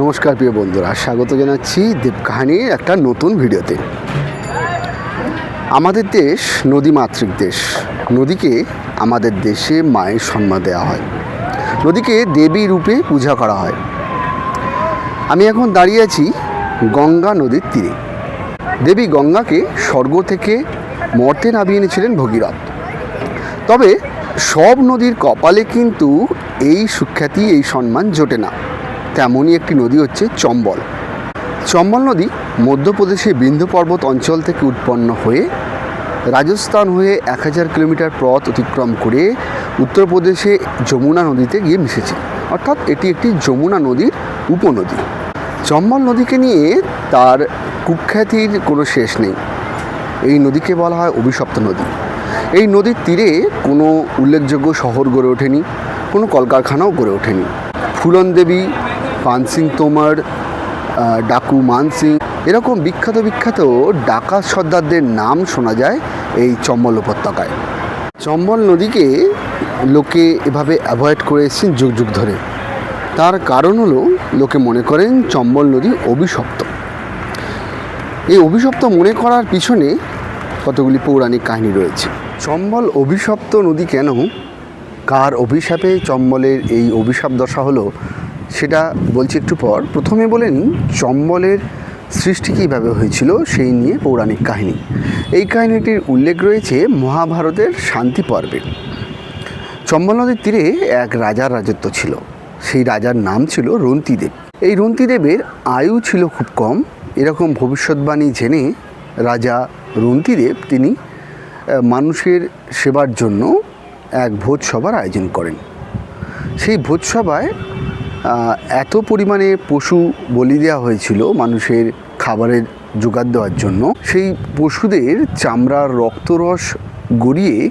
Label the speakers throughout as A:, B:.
A: নমস্কার প্রিয় বন্ধুরা, স্বাগত জানাচ্ছি দেবকাহানির একটা নতুন ভিডিওতে। আমাদের দেশ নদীমাতৃক দেশ। নদীকে আমাদের দেশে মায়ের সম্মান দেওয়া হয়। নদীকে দেবী রূপে পূজা করা হয়। আমি এখন দাঁড়িয়ে আছি গঙ্গা নদীর তীরে। দেবী গঙ্গাকে স্বর্গ থেকে মর্তে নামিয়ে এনেছিলেন ভগীরথ। তবে সব নদীর কপালে কিন্তু এই সুখ্যাতি, এই সম্মান জোটে না। তেমনই একটি নদী হচ্ছে চম্বল। চম্বল নদী মধ্যপ্রদেশে বিন্ধ্য পর্বত অঞ্চল থেকে উৎপন্ন হয়ে রাজস্থান হয়ে এক হাজার কিলোমিটার পথ অতিক্রম করে উত্তরপ্রদেশে যমুনা নদীতে গিয়ে মিশেছে। অর্থাৎ এটি একটি যমুনা নদীর উপনদী। চম্বল নদীকে নিয়ে তার কুখ্যাতির কোনো শেষ নেই। এই নদীকে বলা হয় অভিশপ্ত নদী। এই নদীর তীরে কোনো উল্লেখযোগ্য শহর গড়ে ওঠেনি, কোনো কলকারখানাও গড়ে ওঠেনি। ফুলন দেবী পানসিং তোমার ডাকু মানসিং, এরকম বিখ্যাত বিখ্যাত ডাকাত সর্দারদের নাম শোনা যায় এই চম্বল উপত্যকায়। চম্বল নদীকে লোকে এভাবে অ্যাভয়েড করে এসেছেন যুগ যুগ ধরে। তার কারণ হলো, লোকে মনে করেন চম্বল নদী অভিশপ্ত। এই অভিশপ্ত মনে করার পিছনে কতগুলি পৌরাণিক কাহিনী রয়েছে। চম্বল অভিশপ্ত নদী কেন? কার অভিশাপে চম্বলের এই অভিশাপ দশা হলো? সেটা বলছি একটু পর। প্রথমে বলে নিই, চম্বলের সৃষ্টি কীভাবে হয়েছিল সেই নিয়ে পৌরাণিক কাহিনী। এই কাহিনীটির উল্লেখ রয়েছে মহাভারতের শান্তি পর্বে। চম্বল নদীর তীরে এক রাজার রাজত্ব ছিল। সেই রাজার নাম ছিল রন্তিদেব। এই রন্তিদেবের আয়ু ছিল খুব কম। এরকম ভবিষ্যৎবাণী জেনে রাজা রন্তিদেব তিনি মানুষের সেবার জন্য এক ভোজসভার আয়োজন করেন। সেই ভোজসভায় এত পরিমাণে পশু বলি দেওয়া হয়েছিল মানুষের খাবারের জোগাড় দেওয়ার জন্য, সেই পশুদের চামড়ার রক্তরস গড়িয়ে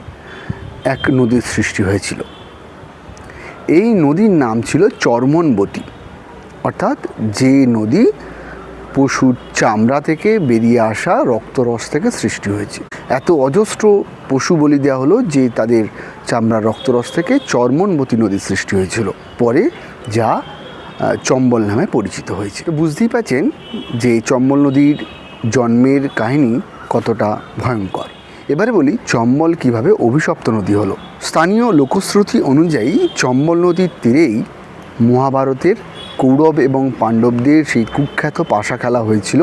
A: এক নদীর সৃষ্টি হয়েছিল। এই নদীর নাম ছিল চর্মনবতী। অর্থাৎ যে নদী পশুর চামড়া থেকে বেরিয়ে আসা রক্তরস থেকে সৃষ্টি হয়েছে। এত অজস্র পশু বলি দেওয়া হলো যে তাদের চামড়ার রক্তরস থেকে চর্মনবতী নদীর সৃষ্টি হয়েছিল। পরে যা চম্বল নামে পরিচিত হয়েছে। তো বুঝতেই পারছেন যে চম্বল নদীর জন্মের কাহিনী কতটা ভয়ঙ্কর। এবারে বলি, চম্বল কীভাবে অভিশপ্ত নদী হলো। স্থানীয় লোকশ্রুতি অনুযায়ী চম্বল নদীর তীরেই মহাভারতের কৌরব এবং পাণ্ডবদের সেই কুখ্যাত পাশা খেলা হয়েছিল,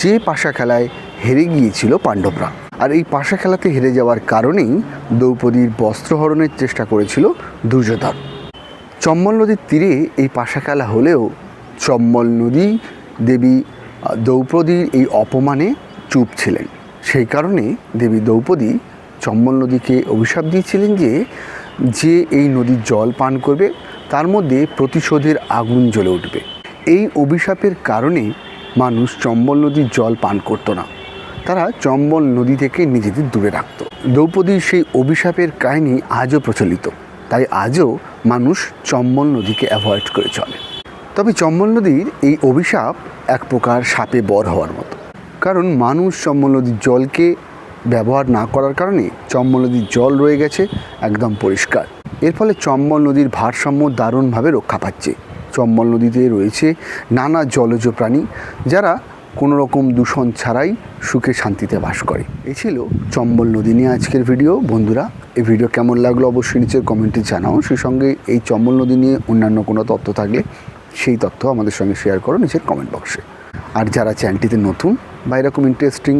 A: যে পাশা খেলায় হেরে গিয়েছিল পাণ্ডবরা। আর এই পাশা খেলাতে হেরে যাওয়ার কারণেই দ্রৌপদীর বস্ত্রহরণের চেষ্টা করেছিল দুর্যোধন। চম্বল নদীর তীরে এই পাশা খেলা হলেও চম্বল নদী দেবী দ্রৌপদীর এই অপমানে চুপ ছিলেন। সেই কারণে দেবী দ্রৌপদী চম্বল নদীকে অভিশাপ দিয়েছিলেন যে যে এই নদীর জল পান করবে, তার মধ্যে প্রতিশোধের আগুন জ্বলে উঠবে। এই অভিশাপের কারণে মানুষ চম্বল নদীর জল পান করতো না। তারা চম্বল নদী থেকে নিজেদের দূরে রাখত। দ্রৌপদীর সেই অভিশাপের কাহিনী আজও প্রচলিত। তাই আজও মানুষ চম্বল নদীকে অ্যাভয়েড করে চলে। তবে চম্বল নদীর এই অভিশাপ এক প্রকার সাপে বর হওয়ার মতো। কারণ মানুষ চম্বল নদীর জলকে ব্যবহার না করার কারণে চম্বল নদীর জল রয়ে গেছে, একদম পরিষ্কার। এর ফলে চম্বল নদীর ভারসাম্য দারুণভাবে রক্ষা পাচ্ছে। চম্বল নদীতে রয়েছে নানা জলজ প্রাণী, যারা কোনো রকম দূষণ ছাড়াই সুখে শান্তিতে বাস করে। এই ছিল চম্বল নদী নিয়ে আজকের ভিডিও। বন্ধুরা, এই ভিডিও কেমন লাগল অবশ্যই নিচের কমেন্টে জানাও। সেই সঙ্গে এই চম্বল নদী নিয়ে অন্যান্য কোনো তথ্য থাকলে সেই তথ্য আমাদের সঙ্গে শেয়ার করো নিচের কমেন্ট বক্সে আর যারা চ্যানেলটিতে নতুন বা এরকম ইন্টারেস্টিং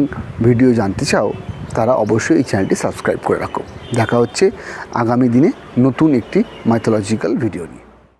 A: ভিডিও জানতে চাও, তারা অবশ্যই এই চ্যানেলটি সাবস্ক্রাইব করে রাখো। দেখা হচ্ছে আগামী দিনে নতুন একটি মাইথোলজিক্যাল ভিডিও নিয়ে।